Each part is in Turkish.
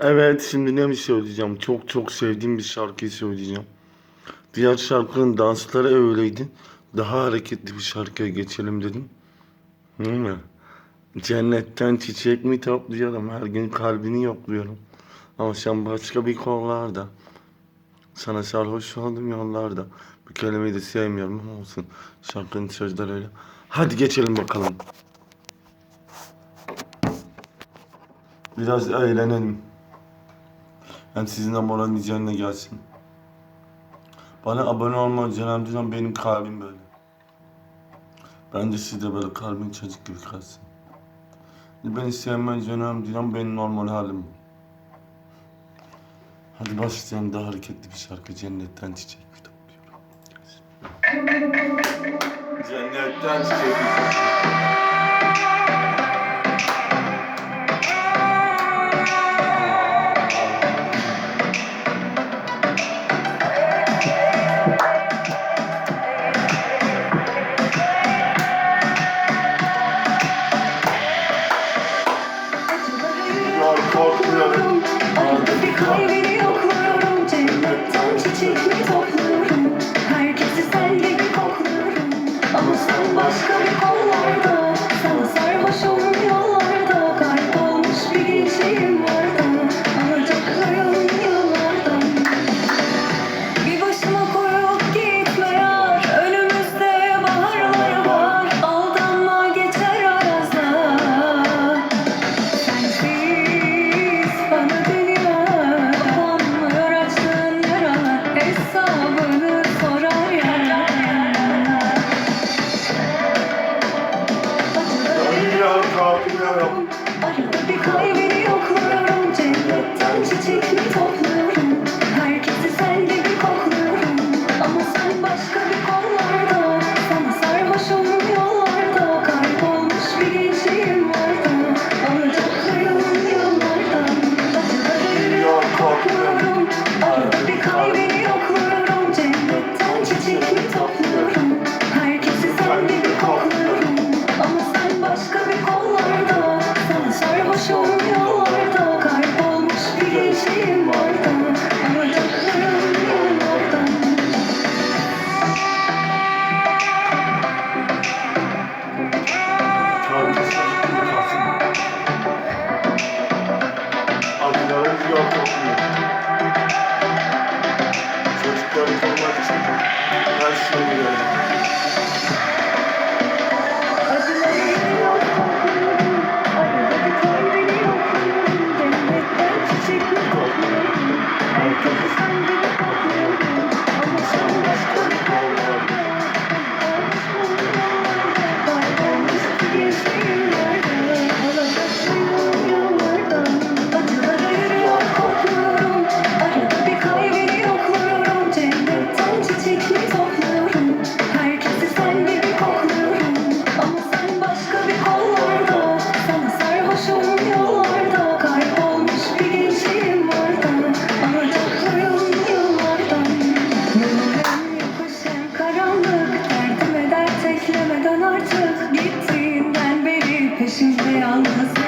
Evet şimdi ne bir şey söyleyeceğim. Çok çok sevdiğim bir şarkıyı söyleyeceğim. Diğer şarkının dansları öyleydi. Daha hareketli bir şarkıya geçelim dedim. Değil mi? Cennetten çiçek mi topluyorum? Her gün kalbini yokluyorum. Ama sen başka bir kollarda. Sana sarhoş oldum yollarda. Bu kelimeyi de sevmiyorum ama olsun. Şarkının sözleri öyle. Hadi geçelim bakalım. Biraz eğlenelim hem sizin de moraliniz gelsin. Bana abone olma Cenab-ı benim kalbim böyle. Bence siz de böyle kalbin çocuk gibi kalsın. Beni sevmeyen Cenab-ı benim normal halim bu. Hadi başlayalım daha hareketli bir şarkı Cennetten Çiçek bir topluyorum. Cennetten Çiçek bir topluyorum. Başka bir kollarda. Sana sarhoş olur thank you yalnız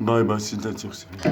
Bay bay. Sizleri çok seviyorum.